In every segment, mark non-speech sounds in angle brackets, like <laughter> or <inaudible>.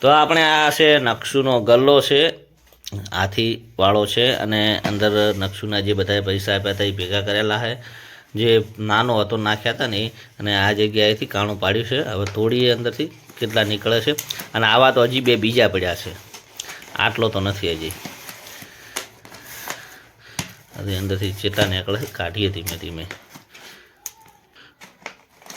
તો આપણે આ છે નકશુનો ગલ્લો છે. હાથી વાળો છે અને અંદર નકશુના જે બધા પૈસા આપ્યા હતા એ ભેગા કરેલા છે. જે નાનો હતો, નાખ્યા હતા ને અને આ જગ્યાએથી કાણું પાડ્યું છે. હવે થોડી અંદરથી કેટલા નીકળે છે. અને આવા તો હજી બે બીજા પડ્યા છે. આટલો તો નથી હજી. અંદરથી ચેતા નીકળે કાઢીએ ધીમે ધીમે.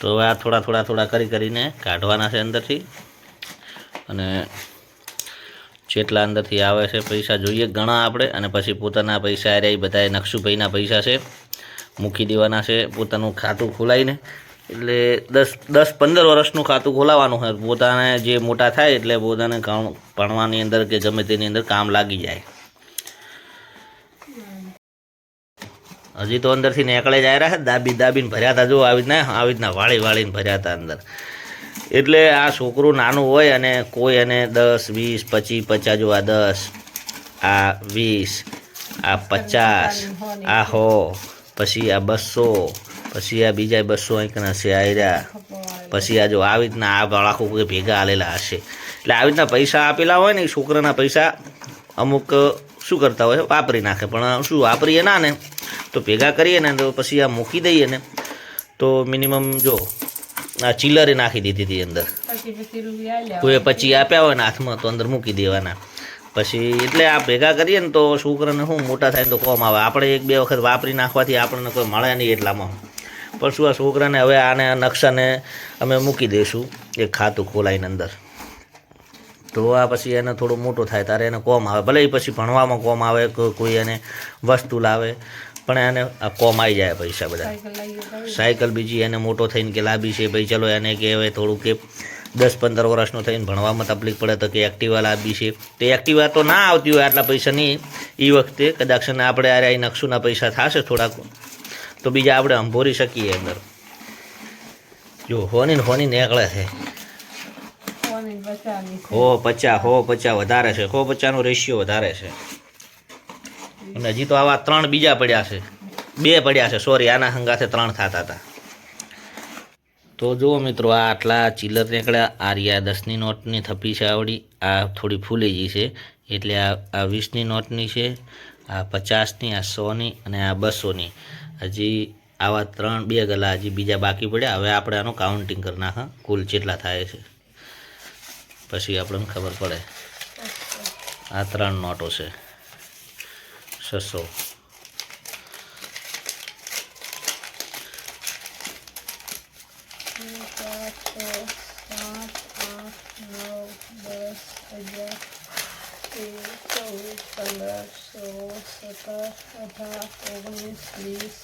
તો આ થોડા થોડા થોડા કરી કરીને કાઢવાના છે અંદરથી. અને જેટલા અંદરથી આવે છે પૈસા જોઈએ ઘણા આપણે, અને પછી પોતાના પૈસા આ એ બધા નકશુભાઈના પૈસા છે. મૂકી દેવાના છે પોતાનું ખાતું ખોલાવીને એટલે દસ દસ પંદર વર્ષનું ખાતું ખોલાવવાનું હોય પોતાને જે મોટા થાય એટલે પોતાને ભણવાની અંદર કે ગમે તેની અંદર કામ લાગી જાય. હજી તો અંદરથી નીકળે જાય રહ્યા. દાબી દાબીને ભર્યા હતા. જો આવી રીતના આવી રીતના વાળી વાળીને ભર્યા હતા અંદર. એટલે આ છોકરું નાનું હોય અને કોઈ એને દસ, વીસ પચીસ પચાસ જો આ દસ, આ વીસ, આ પચાસ, આ હો, પછી આ બસો, પછી આ બીજા બસો અહીંકના છે આવ્યા પછી આ જો આવી રીતના આ બાળકો ભેગા આલેલા હશે. એટલે આવી રીતના પૈસા આપેલા હોય ને, એ છોકરાના પૈસા અમુક શું કરતા હોય, વાપરી નાખે. પણ શું વાપરીએ ના ને? તો ભેગા કરીએ ને તો પછી આ મૂકી દઈએ ને તો મિનિમમ જો આ ચિલ્લરે નાખી દીધી હતી અંદર. કોઈ પછી આપ્યા હોય ને હાથમાં તો અંદર મૂકી દેવાના. પછી એટલે આ ભેગા કરીએ ને તો છોકરાને શું મોટા થાય તો કોમ આવે. આપણે એક બે વખત વાપરી નાખવાથી આપણને કોઈ મળે નહીં એટલામાં. પણ શું આ છોકરાને હવે આને આ નકશાને અમે મૂકી દઈશું એક ખાતું ખોલાઈને અંદર. તો આ પછી એને થોડું મોટું થાય ત્યારે એને કોમ આવે. ભલે એ પછી ભણવામાં કોમ આવે કોઈ એને વસ્તુ લાવે. પણ એને આ કોમ આવી જાય પૈસા બધા. સાયકલ બીજી એને મોટો થઈને કે લાવી છે ભાઈ ચલો એને કે હવે થોડું કે દસ પંદર વર્ષનો થઈને ભણવામાં તકલીફ પડે તો કે એક્ટિવા લાવી છે. તો એક્ટિવા તો ના આવતી હોય આટલા પૈસા નહીં એ વખતે કદાચ ને આપણે આ અહીં નકશુના પૈસા થશે થોડાક. તો બીજા આપણે અંભોરી શકીએ અંદર. જો હોની હોની નીકળે છે. હો પચા હો પચા વધારે છે. હો પચાનો રેશિયો વધારે છે. અને હજી તો આવા ત્રણ બીજા પડ્યા છે. બે પડ્યા છે સોરી આના હંગાથે ત્રણ થતા હતા. તો જુઓ મિત્રો, આ આટલા ચિલ્લર નીકળ્યા આ રહ્યા દસની નોટની થપ્પી છે આવડી, આ થોડી ફૂલી ગઈ છે. એટલે આ આ વીસની નોટની છે, આ પચાસની, આ સોની અને આ બસોની. હજી આવા ત્રણ, બે ગલા હજી બીજા બાકી પડ્યા. હવે આપણે આનું કાઉન્ટિંગ કરી નાખા કુલ કેટલા થાય છે. પછી આપણને ખબર પડે. આ ત્રણ નોટો છે. છસો સાત આઠ નવ દસ અગિયાર ચૌદ પંદર સોળ સત્તર અઢાર ઓગણીસ વીસ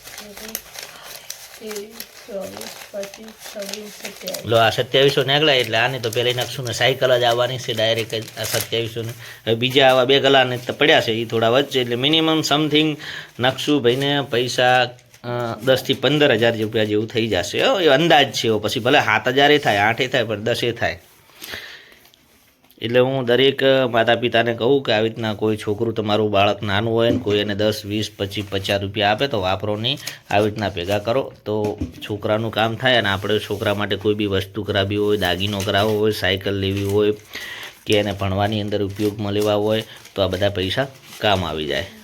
લો, આ સત્યાવીસો નીકળ્યા એટલે આની તો પહેલાં નાખશું ને સાયકલ જ આવવાની છે ડાયરેક્ટ આ સત્યાવીસો હવે બીજા આવા બે કલાને તો પડ્યા છે એ થોડા વચ્ચે એટલે મિનિમમ સમથિંગ નાખશું ભાઈને પૈસા દસથી પંદર હજાર રૂપિયા જેવું થઈ જશે એ અંદાજ છે. પછી ભલે સાત હજારે થાય, આઠે થાય, પણ દસે થાય એટલે હું દરેક માતા પિતાને કહું કે આવી રીતના કોઈ છોકરું તમારું બાળક નાનું હોય ને કોઈ એને દસ, વીસ, પચીસ, પચાસ રૂપિયા આપે તો વાપરો નહીં. આવી રીતના ભેગા કરો. તો છોકરાનું કામ થાય અને આપણે છોકરા માટે કોઈ બી વસ્તુ કરાવી હોય, દાગીનો કરાવવો હોય, સાયકલ લેવી હોય કે એને ભણવાની અંદર ઉપયોગમાં લેવા હોય, તો આ બધા પૈસા કામ આવી જાય.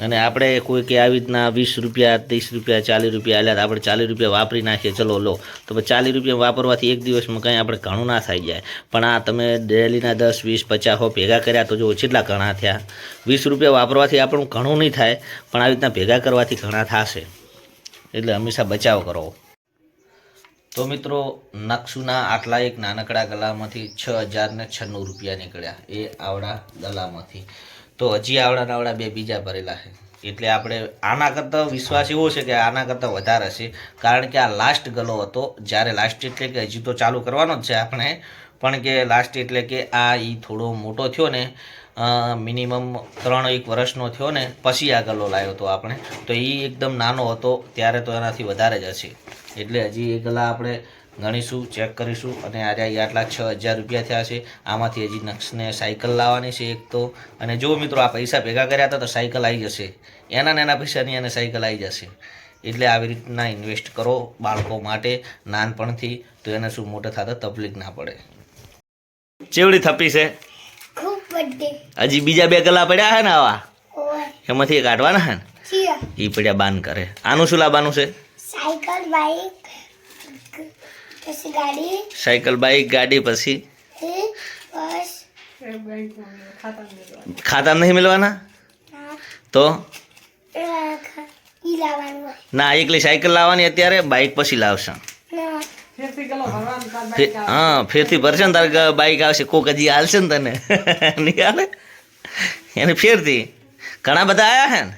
અને આપણે કોઈ કે આવી રીતના વીસ રૂપિયા, ત્રીસ રૂપિયા, ચાલીસ રૂપિયા તો આપણે ચાલીસ રૂપિયા વાપરી નાખીએ. ચલો લો. તો ચાલીસ રૂપિયા વાપરવાથી એક દિવસમાં કંઈ આપણે ઘણું ના થઈ જાય. પણ આ તમે ડેલીના દસ, વીસ, પચાસ હો ભેગા કર્યા તો જો કેટલા ઘણા થયા. વીસ રૂપિયા વાપરવાથી આપણું ઘણું નહીં થાય, પણ આવી રીતના ભેગા કરવાથી ઘણા થશે. એટલે હંમેશા બચાવ કરો. તો મિત્રો નકશુના આટલા એક નાનકડા ગલામાંથી છ હજાર ને છન્નું રૂપિયા નીકળ્યા. એ આવડા ગલામાંથી. તો હજી આવડા નાવડા બે બીજા ભરેલા છે. એટલે આપણે આના કરતાં વિશ્વાસ એવો છે કે આના કરતાં વધારે છે. કારણ કે આ લાસ્ટ ગલો હતો, જ્યારે લાસ્ટ એટલે કે હજી તો ચાલુ કરવાનો જ છે આપણે. પણ કે લાસ્ટ એટલે કે આ એ થોડો મોટો થયો ને મિનિમમ ત્રણ એક વર્ષનો થયો ને, પછી આ ગલો લાવ્યો હતો આપણે. તો એ એકદમ નાનો હતો, ત્યારે તો એનાથી વધારે જ હશે. એટલે હજી એ ગલા આપણે ગણીશું ચેક કરીશું અને આજે આટલા છ હજાર રૂપિયા થયા છે. આમાંથી હજી નક્ષને સાયકલ લાવવાની છે એક તો. અને જો મિત્રો આ પૈસા ભેગા કર્યા હતા તો સાયકલ આવી જશે. એના ને એના પૈસાની એને સાયકલ આવી જશે. એટલે આવી રીતના ઇન્વેસ્ટ કરો બાળકો માટે નાનપણથી તો એને શું મોટા થતા તકલીફ ના પડે. ચેવડી થપી છે? હજી બીજા બે ગલા પડ્યા હે ને આવા? એમાંથી એક કાઢવાના છે ને? એ પડ્યા બાન કરે. આનું શું લાવવાનું છે? સાયકલ બાઈક પછી ગાડી. સાયકલ બાઈક ગાડી પછી? બસ. ખાતા નહીં મિલવાના? તો? ના એકલી સાયકલ લાવવાની અત્યારે બાઈક પછી લાવશે. હા ફેરથી ભરશે ને તારે બાઈક આવશે. કોક હજી હાલશે ને તને. <laughs> નહીં હાલે? એને ફેરથી. ઘણા બધા આવ્યા હે ને?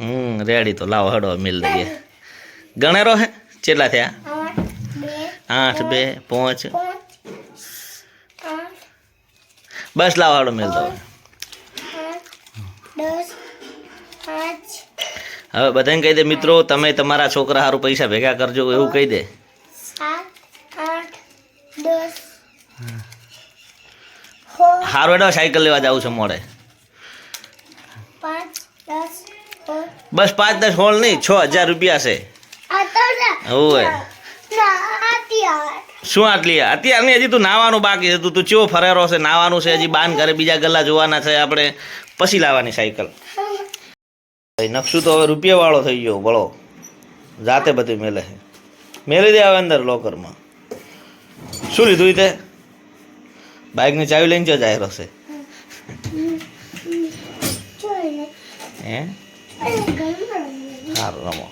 હમ રેડી તો લાવો હડો મિલ દઈએ. ગણેરો હે? કેટલા થયા? આઠ બે પાંચ બસ લાવાડો મેલ તો દો હવે બધાને કહી દે મિત્રો તમે તમારા છોકરા સારું પૈસા ભેગા કરજો એવું કહી દે. સારું એડો સાયકલ લેવા જવું છે મોડે. બસ પાંચ દસ હોલ નહીં છ હજાર રૂપિયા છે. આ શું આટલી? અત્યારની હજી તું નાવાનું બાકી છે. તું ચેવો ફરેરો છે? નાવાનું છે હજી? બાન ઘરે બીજા ગલ્લા જોવાના છે. આપણે પછી લાવવાની સાયકલ. નકશું તો હવે રૂપિયા વાળો થઈ ગયો બળો જાતે બધું મેલે છે. મેલી દે આવે અંદર લોકરમાં. શું લીધું તે? બાઇકની ચાવી લઈને જ જાહેર છે? જોઈને હે? સારું રમો.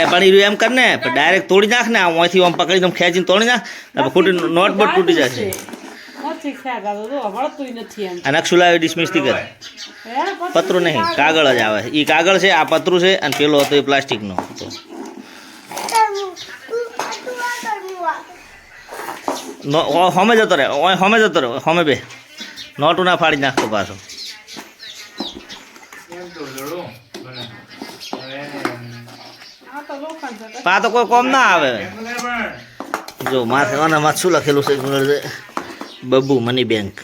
એ પણ ઈ એમ કર ને ડાયરેક્ટ તોડી નાખ ને અહીંથી આમ પકડીને આમ ખેંચીને તોડી નાખ આપણે ખોટી નોટ બોટ તૂટી જશે. નકશું લાવી ડિસમિસથી કરે પતરું નહીં કાગળ. જ આવે. એ કાગળ છે આ પતરું છે અને પેલો હતો એ પ્લાસ્ટિકનો હતો. હમે જતો રહે હમે જતો રહે હમે બે. નોટું ના ફાડી નાખતો પાછો આ તો લોખંડ છે પા તો કોઈ કોમ ના આવે. જો માથે માથે શું લખેલું છે બબુ મની બેંક.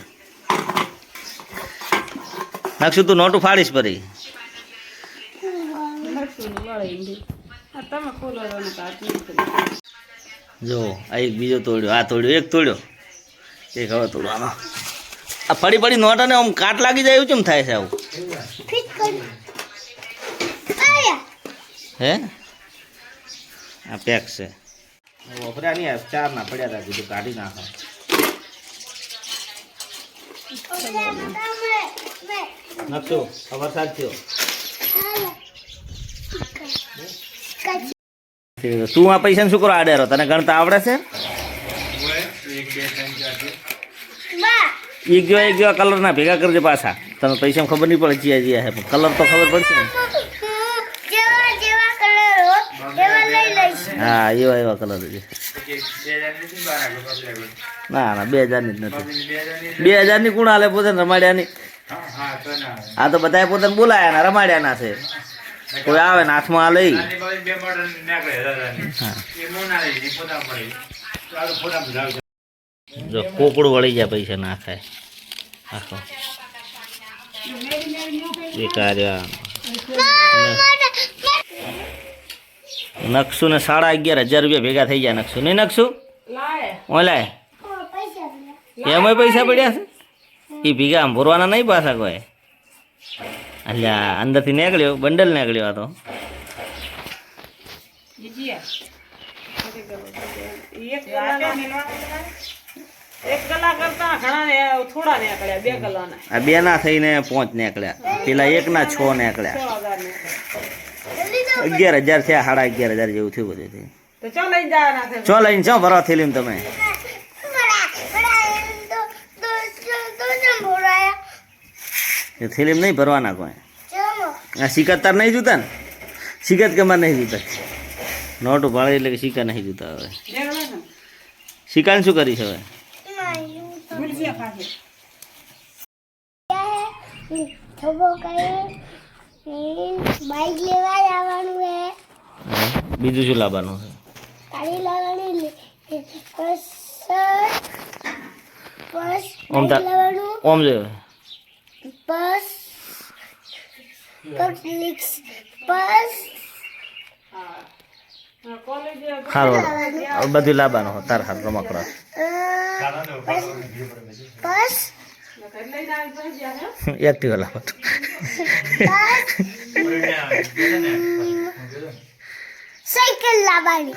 નાખશું તું નોટું ફાડીશ પરી. જો આ એક બીજો તોડ્યો આ તોડ્યો એક તોડ્યો. એક હવે તોડવાનો આ ફરી ફરી નોટ અને આમ કાટ લાગી જાય એવું કેમ થાય છે આવું? ફિટ હે? આ પેક છે. વપરા નહીં આ ચાર ના પડ્યા હતા કીધું કાઢી નાખો. નથી વરસાદ થયો તું આ પૈસા શું કરો આડેરો તને ગણતા આવડે છે? એક જો એક જો કલર ના ભેગા કરજે પાછા. તને પૈસા ખબર નહીં પડે જીયા હે કલર તો ખબર પડશે ને જેવા જેવા કલર હો એવા લઈ લઈશ હા એવા એવા કલર છે. ના ના બે હજારની જ નથી. બે હજારની કુણ હાલે પોતાને રમાડ્યાની? આ તો બધાએ પોતાને બોલાયા ના રમાડ્યાના છે. કોઈ આવે ને હાથમાં આ લઈ. જો કોકડું વળી જાય પૈસા ના ખાય. આખો. નકશું ને સાડા અગિયાર હજાર રૂપિયા ભેગા થઈ ગયા નકશું. નહીં નકશું? લાય. ઓલાય પૈસા પૈસા પડ્યા છે? એ ભેગા આમ ભરવાના નહીં પાછા કોઈ? અલ્યા અંદરથી નીકળ્યો બંડલ નીકળ્યો આ તો. જીજીયા એક ગલા એક ગલા કરતા ઘણા ને થોડા નીકળ્યા બે આ બે ના થઈને પાંચ નીકળ્યા. પેલા એક ના છ નીકળ્યા. છ અગિયાર હજાર થયા સાડા અગિયાર હજાર જેવું થયું બધું ચો છે? લઈને ચો ભરવા થેલીમ તમે. થેલીમ નહીં ભરવાના કોઈ. આ સિક્કા તાર નહીં જોતા ને? શિકત કે મારે નહીં જોતા? નોટ ભાડે એટલે કે સિક્કા નહીં જોતા હવે. સિક્કાને શું કરીશ હવે? નહીં તો બાઈક લેવા જવાનું હે? બીજું શું લાવવાનું છે? ગાડી લાવવાની બસ બસ ઓમ લાવવાનું ઓમ જો બસ પબ્લિક્સ બસ. સારું બધું લાવવાનું તાર હાલ રમકડા. બસ એક્ટિવા લાવવાનું સાયકલ લાવવાની.